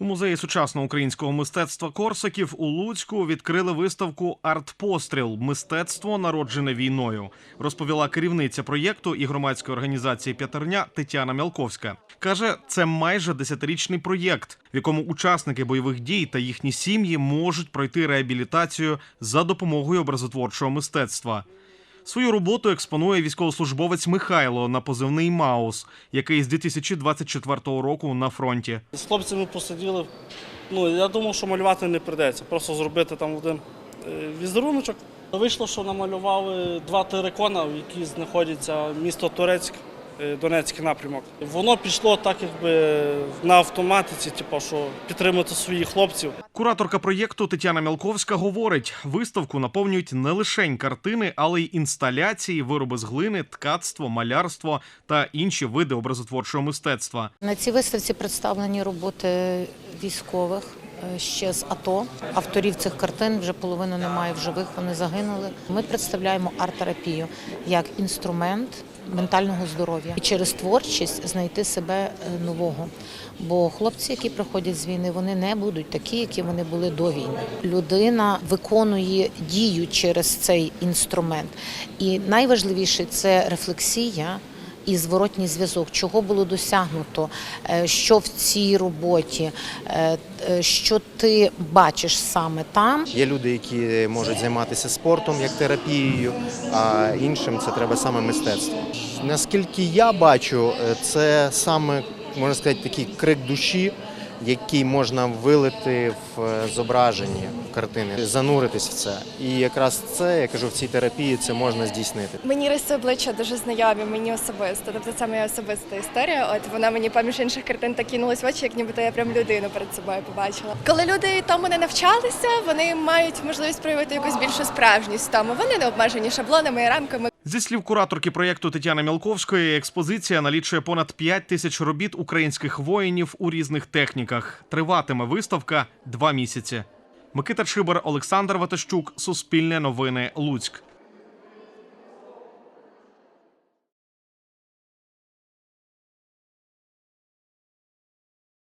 У музеї сучасного українського мистецтва Корсаків у Луцьку відкрили виставку Артпостріл мистецтво народжене війною. Розповіла керівниця проєкту і громадської організації П'ятерня Тетяна Мялковська. каже, це майже десятирічний проєкт, в якому учасники бойових дій та їхні сім'ї можуть пройти реабілітацію за допомогою образотворчого мистецтва. Свою роботу експонує військовослужбовець Михайло на позивний Маус, який з 2024 року на фронті. З хлопцями посиділи. Ну, я думав, що малювати не прийдеться. Просто зробити там один е, візеруночок. Вийшло, що намалювали два терикона, які знаходяться місто Турецьк, Донецький напрямок. Воно пішло так, якби на автоматиці, типу, що підтримати своїх хлопців. Кураторка проєкту Тетяна Мялковська говорить: виставку наповнюють не лише картини, але й інсталяції, вироби з глини, ткацтво, малярство та інші види образотворчого мистецтва. На цій виставці представлені роботи військових е, ще з АТО. Авторів цих картин вже половину немає в живих, вони загинули. Ми представляємо арт-терапію як інструмент ментального здоров'я і через творчість знайти себе е, нового. Бо хлопці, які приходять з війни, вони не будуть такі, які вони були до війни. Людина виконує дію через цей інструмент. І найважливіше це рефлексія і зворотній зв'язок, чого було досягнуто, е, що в цій роботі, е, е, що ти бачиш саме там. Є люди, які можуть займатися спортом як терапією, а іншим це треба саме мистецтво. Наскільки я бачу, це саме можна сказати такий крик душі, який можна вилити в е, зображенні в картини, зануритись в це. І якраз це я кажу в цій терапії це можна здійснити. Мені риси обличчя дуже знайомі, мені особисто. Тобто це моя особиста історія. От вона мені поміж інших картин так кинулась в очі, як нібито я прям людину перед собою побачила. Коли люди тому не навчалися, вони мають можливість проявити якусь більшу справжність тому. Вони не обмежені шаблонами і рамками. Зі слів кураторки проєкту Тетяни Мілковської, експозиція налічує понад 5 тисяч робіт українських воїнів у різних техніках. Триватиме виставка два місяці. Микита Чибер, Олександр Ватащук, Суспільне новини, Луцьк.